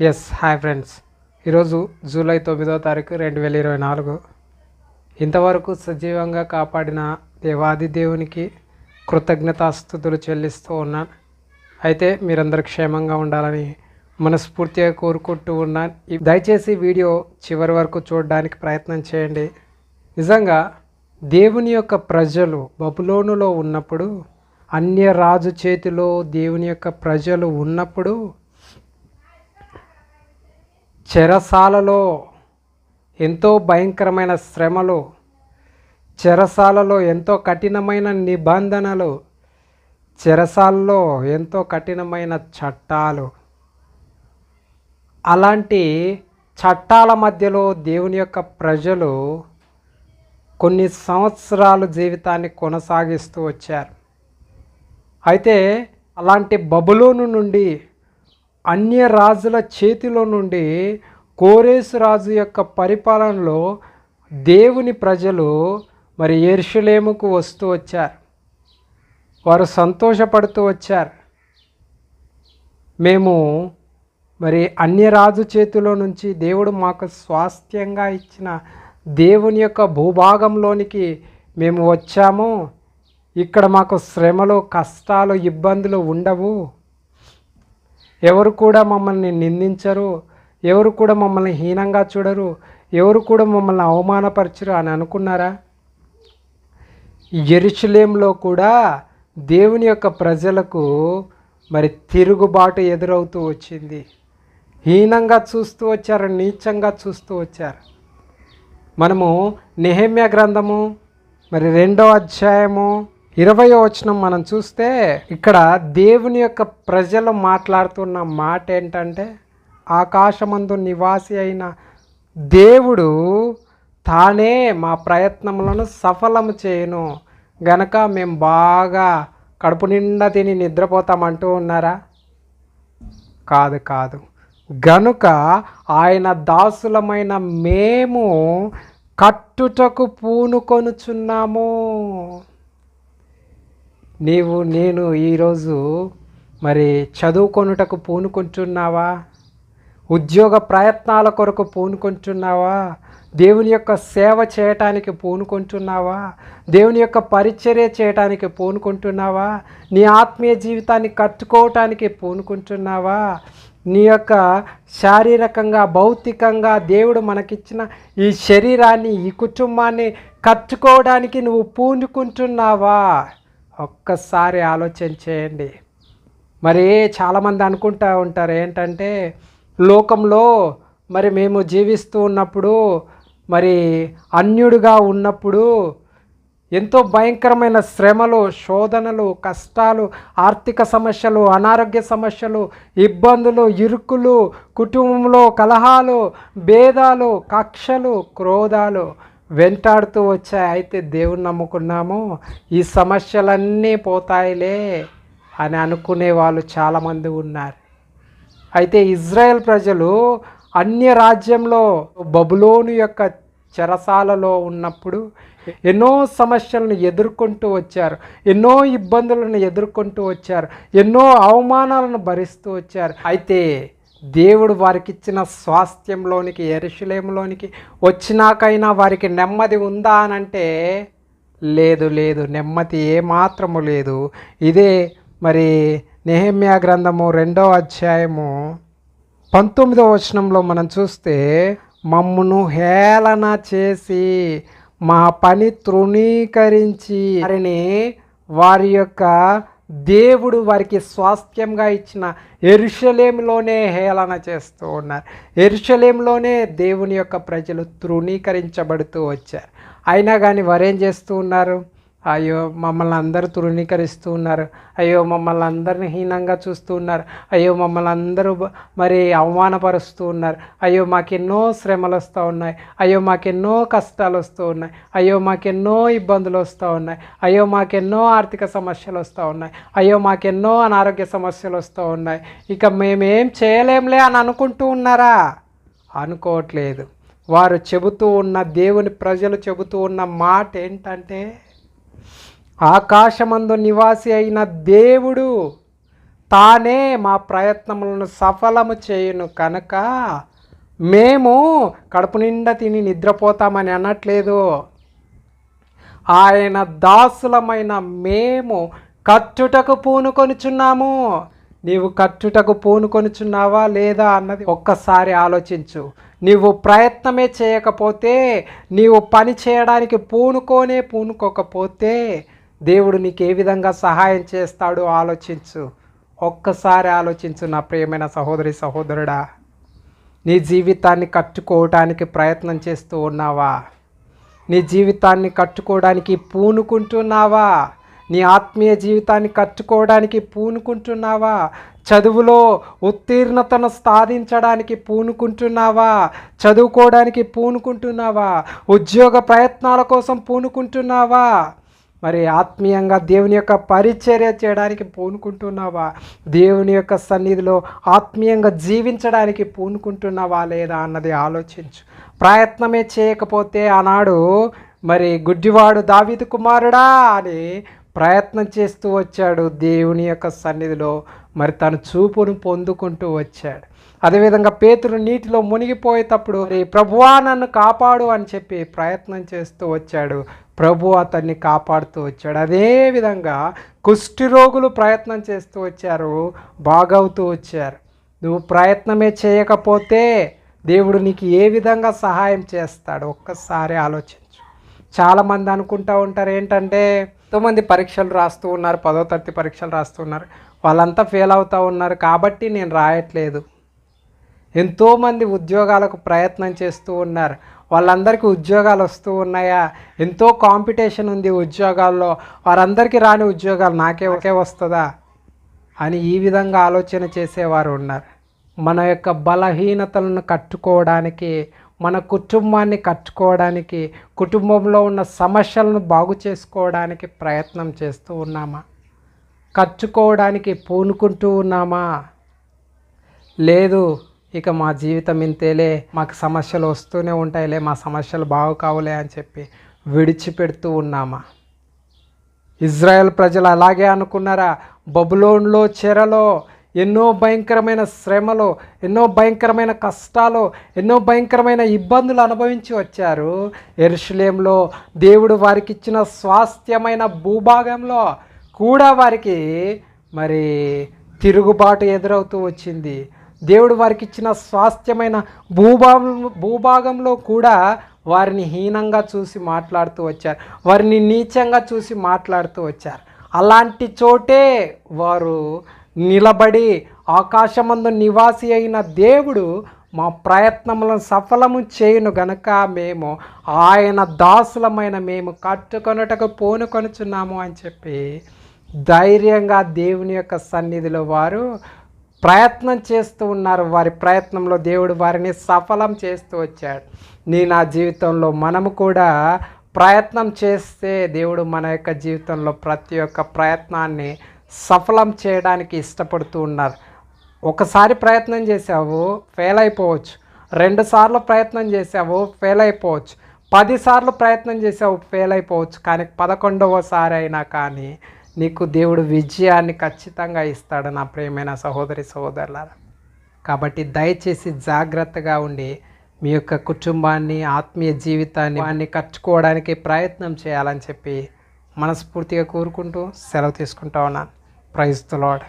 Yes hi friends ఈరోజు July తొమ్మిదో తారీఖు రెండు వేల ఇరవై నాలుగు. ఇంతవరకు సజీవంగా కాపాడిన దేవాది దేవునికి కృతజ్ఞతాస్థుతులు చెల్లిస్తూ ఉన్నాను. అయితే మీరందరూ క్షేమంగా ఉండాలని మనస్ఫూర్తిగా కోరుకుంటూ ఉన్నాను. దయచేసి వీడియో చివరి వరకు చూడడానికి ప్రయత్నం చేయండి. నిజంగా దేవుని యొక్క ప్రజలు బబులోనులో ఉన్నప్పుడు అన్య రాజు చేతిలో దేవుని యొక్క ప్రజలు ఉన్నప్పుడు చెరసాలలో ఎంతో భయంకరమైన శ్రమలు చెరసాలలో ఎంతో కఠినమైన నిబంధనలు చెరసాలలో ఎంతో కఠినమైన చట్టాలు. అలాంటి చట్టాల మధ్యలో దేవుని యొక్క ప్రజలు కొన్ని సంవత్సరాలు జీవితాన్ని కొనసాగిస్తూ వచ్చారు. అయితే అలాంటి బబులోను నుండి అన్య రాజుల చేతిలో నుండి కోరేసు రాజు యొక్క పరిపాలనలో దేవుని ప్రజలు మరి ఎర్షులేముకు వస్తూ వచ్చారు. వారు సంతోషపడుతూ వచ్చారు. మేము మరి అన్య రాజు చేతిలో నుంచి దేవుడు మాకు స్వాస్థ్యంగా ఇచ్చిన దేవుని యొక్క భూభాగంలోనికి మేము వచ్చాము. ఇక్కడ మాకు శ్రమలు కష్టాలు ఇబ్బందులు ఉండవు. ఎవరు కూడా మమ్మల్ని నిందించరు ఎవరు కూడా మమ్మల్ని హీనంగా చూడరు ఎవరు కూడా మమ్మల్ని అవమానపరచరు అని అనుకున్నారా? ఎరుషులేంలో కూడా దేవుని యొక్క ప్రజలకు మరి తిరుగుబాటు ఎదురవుతూ వచ్చింది. హీనంగా చూస్తూ వచ్చారు నీచంగా చూస్తూ వచ్చారు. మనము నెహమ్య గ్రంథము మరి రెండో అధ్యాయము ఇరవయో వచనం మనం చూస్తే ఇక్కడ దేవుని యొక్క ప్రజలు మాట్లాడుతున్న మాట ఏంటంటే ఆకాశమందు నివాసి అయిన దేవుడు తానే మా ప్రయత్నములను సఫలము చేయను. గనక మేము బాగా కడుపు నిండా తిని నిద్రపోతామంటూ ఉన్నారా? కాదు కాదు. గనుక ఆయన దాసులమైన మేము కట్టుటకు పూనుకొనుచున్నాము. నీవు నేను ఈరోజు మరి చదువుకొనుటకు పూనుకుంటున్నావా? ఉద్యోగ ప్రయత్నాల కొరకు పూనుకుంటున్నావా? దేవుని యొక్క సేవ చేయటానికి పూనుకుంటున్నావా? దేవుని యొక్క పరిచర్య చేయటానికి పూనుకుంటున్నావా? నీ ఆత్మీయ జీవితాన్ని కట్టుకోవటానికి పూనుకుంటున్నావా? నీ యొక్క శారీరకంగా భౌతికంగా దేవుడు మనకిచ్చిన ఈ శరీరాన్ని ఈ కుటుంబాన్ని కట్టుకోవడానికి నువ్వు పూనుకుంటున్నావా? ఒక్కసారి ఆలోచన చేయండి మరి చాలామంది అనుకుంటూ ఉంటారు ఏంటంటే లోకంలో మరి మేము జీవిస్తూ ఉన్నప్పుడు మరి అన్యుడుగా ఉన్నప్పుడు ఎంతో భయంకరమైన శ్రమలు శోధనలు కష్టాలు ఆర్థిక సమస్యలు అనారోగ్య సమస్యలు ఇబ్బందులు ఇరుకులు కుటుంబంలో కలహాలు భేదాలు కక్షలు క్రోధాలు వెంటాడుతూ వచ్చాయి. అయితే దేవుని నమ్ముకున్నాము. ఈ సమస్యలన్నీ పోతాయిలే అని అనుకునే వాళ్ళు చాలామంది ఉన్నారు. అయితే ఇజ్రాయెల్ ప్రజలు అన్య రాజ్యంలో బబులోను యొక్క చెరసాలలో ఉన్నప్పుడు ఎన్నో సమస్యలను ఎదుర్కొంటూ వచ్చారు. ఎన్నో ఇబ్బందులను ఎదుర్కొంటూ వచ్చారు. ఎన్నో అవమానాలను భరిస్తూ వచ్చారు. అయితే దేవుడు వారికి ఇచ్చిన స్వాస్థ్యంలోనికి ఎరుషులేములోనికి వచ్చినాకైనా వారికి నెమ్మది ఉందా అనంటే లేదు లేదు నెమ్మది ఏమాత్రము లేదు. ఇదే మరి నెహమ్యా గ్రంథము రెండో అధ్యాయము పంతొమ్మిదవ వచనంలో మనం చూస్తే మమ్మును హేళన చేసి మా పని తృణీకరించి వారిని వారి యొక్క దేవుడు వారికి స్వాస్థ్యంగా ఇచ్చిన ఎరుషలేంలోనే హేళన చేస్తూ ఉన్నారు. ఎరుషలేంలోనే దేవుని యొక్క ప్రజలు తృణీకరించబడుతూ వచ్చారు. అయినా కానీ వారేం చేస్తూ ఉన్నారు? అయ్యో మమ్మల్ని అందరూ తృణీకరిస్తూ ఉన్నారు. అయ్యో మమ్మల్ని అందరిని హీనంగా చూస్తూ ఉన్నారు. అయ్యో మమ్మల్ని అందరూ మరి అవమానపరుస్తూ ఉన్నారు. అయ్యో మాకెన్నో శ్రమలు వస్తూ ఉన్నాయి. అయ్యో మాకెన్నో కష్టాలు వస్తూ ఉన్నాయి. అయ్యో మాకెన్నో ఇబ్బందులు వస్తూ ఉన్నాయి. అయ్యో మాకెన్నో ఆర్థిక సమస్యలు వస్తూ ఉన్నాయి. అయ్యో మాకెన్నో అనారోగ్య సమస్యలు వస్తూ ఉన్నాయి. ఇక మేమేం చేయలేంలే అని అనుకుంటూ ఉన్నారా? అనుకోవట్లేదు. వారు చెబుతూ ఉన్న దేవుని ప్రజలు చెబుతూ ఉన్న మాట ఏంటంటే ఆకాశమందు నివాసి అయిన దేవుడు తానే మా ప్రయత్నములను సఫలము చేయును కనుక మేము కడుపు నిండా తిని నిద్రపోతామని అనట్లేదు. ఆయన దాసులమైన మేము కట్టుటకు పూనుకొనుచున్నాము. నీవు కట్టుటకు పూనుకొనుచున్నావా లేదా అన్నది ఒక్కసారి ఆలోచించు. నీవు ప్రయత్నమే చేయకపోతే నీవు పని చేయడానికి పూనుకోనే పూనుకోకపోతే దేవుడు నీకు ఏ విధంగా సహాయం చేస్తాడో ఆలోచించు. ఒక్కసారి ఆలోచించు నా ప్రియమైన సహోదరి సహోదరుడా నీ జీవితాన్ని కట్టుకోవటానికి ప్రయత్నం చేస్తూ ఉన్నావా? నీ జీవితాన్ని కట్టుకోవడానికి పూనుకుంటున్నావా? నీ ఆత్మీయ జీవితాన్ని కట్టుకోవడానికి పూనుకుంటున్నావా? చదువులో ఉత్తీర్ణతను సాధించడానికి పూనుకుంటున్నావా? చదువుకోవడానికి పూనుకుంటున్నావా? ఉద్యోగ ప్రయత్నాల కోసం పూనుకుంటున్నావా? మరి ఆత్మీయంగా దేవుని యొక్క పరిచర్య చేయడానికి పూనుకుంటున్నావా? దేవుని యొక్క సన్నిధిలో ఆత్మీయంగా జీవించడానికి పూనుకుంటున్నావా లేదా అన్నది ఆలోచించు. ప్రయత్నమే చేయకపోతే ఆనాడు మరి గుడ్డివాడు దావిదు కుమారుడా అని ప్రయత్నం చేస్తూ వచ్చాడు దేవుని యొక్క సన్నిధిలో. మరి తన చూపును పొందుకుంటూ వచ్చాడు. అదేవిధంగా పేతురు నీటిలో మునిగిపోయేటప్పుడు ప్రభువా నన్ను కాపాడు అని చెప్పి ప్రయత్నం చేస్తూ వచ్చాడు. ప్రభు అతన్ని కాపాడుతూ వచ్చాడు. అదేవిధంగా కుష్టి రోగులు ప్రయత్నం చేస్తూ వచ్చారు బాగవుతూ వచ్చారు. నువ్వు ప్రయత్నమే చేయకపోతే దేవుడు నీకు ఏ విధంగా సహాయం చేస్తాడు? ఒక్కసారి ఆలోచించు. చాలామంది అనుకుంటూ ఉంటారు ఏంటంటే ఎంతోమంది పరీక్షలు రాస్తూ ఉన్నారు పదో తరగతి పరీక్షలు రాస్తూ ఉన్నారు. వాళ్ళంతా ఫెయిల్ అవుతూ ఉన్నారు. కాబట్టి నేను రాయట్లేదు. ఎంతోమంది ఉద్యోగాలకు ప్రయత్నం చేస్తూ ఉన్నారు. వాళ్ళందరికీ ఉద్యోగాలు వస్తూ ఉన్నాయా? ఎంతో కాంపిటీషన్ ఉంది ఉద్యోగాల్లో. వారందరికీ రాని ఉద్యోగాలు నాకే ఒకే వస్తుందా? అని ఈ విధంగా ఆలోచన చేసేవారు ఉన్నారు. మన యొక్క బలహీనతలను కట్టుకోవడానికి మన కుటుంబాన్ని కట్టుకోవడానికి కుటుంబంలో ఉన్న సమస్యలను బాగు చేసుకోవడానికి ప్రయత్నం చేస్తూ ఉన్నామా? కట్టుకోవడానికి పూనుకుంటూ ఉన్నామా? లేదు ఇక మా జీవితం ఇంతేలే మాకు సమస్యలు వస్తూనే ఉంటాయిలే మా సమస్యలు బాగు కావులే అని చెప్పి విడిచిపెడుతూ ఉన్నామా? ఇజ్రాయెల్ ప్రజలు అలాగే అనుకున్నారా? బబులోన్లో చెరలో ఎన్నో భయంకరమైన శ్రమలో ఎన్నో భయంకరమైన కష్టాలు ఎన్నో భయంకరమైన ఇబ్బందులు అనుభవించి వచ్చారు. ఎరుషులేంలో దేవుడు వారికి ఇచ్చిన స్వాస్థ్యమైన భూభాగంలో కూడా వారికి మరి తిరుగుబాటు ఎదురవుతూ వచ్చింది. దేవుడు వారికి ఇచ్చిన స్వాస్థ్యమైన భూభాగం భూభాగంలో కూడా వారిని హీనంగా చూసి మాట్లాడుతూ వచ్చారు. వారిని నీచంగా చూసి మాట్లాడుతూ వచ్చారు. అలాంటి చోటే వారు నిలబడి ఆకాశమందు నివాసి అయిన దేవుడు మా ప్రయత్నములను సఫలము చేయును గనక మేము ఆయన దాసులమైన మేము కట్టుకొనుటకు పోనుకొనుచున్నాము అని చెప్పి ధైర్యంగా దేవుని యొక్క సన్నిధిలో వారు ప్రయత్నం చేస్తూ ఉన్నారు. వారి ప్రయత్నంలో దేవుడు వారిని సఫలం చేస్తూ వచ్చాడు. నీ నా జీవితంలో మనము కూడా ప్రయత్నం చేస్తే దేవుడు మన యొక్క జీవితంలో ప్రతి ఒక్క ప్రయత్నాన్ని సఫలం చేయడానికి ఇష్టపడుతూ ఉన్నారు. ఒకసారి ప్రయత్నం చేసావు ఫెయిల్ అయిపోవచ్చు. రెండుసార్లు ప్రయత్నం చేసావు ఫెయిల్ అయిపోవచ్చు. పదిసార్లు ప్రయత్నం చేసావు ఫెయిల్ అయిపోవచ్చు. కానీ పదకొండవసారి అయినా కానీ నీకు దేవుడు విజయాన్ని ఖచ్చితంగా ఇస్తాడు నా ప్రియమైన సహోదరి సహోదరులారా. కాబట్టి దయచేసి జాగ్రత్తగా ఉండి మీ యొక్క కుటుంబాన్ని ఆత్మీయ జీవితాన్ని అన్ని కట్టుకోవడానికి ప్రయత్నం చేయాలని చెప్పి మనస్ఫూర్తిగా కోరుకుంటూ సెలవు తీసుకుంటా ఉన్నాను. Praise the Lord.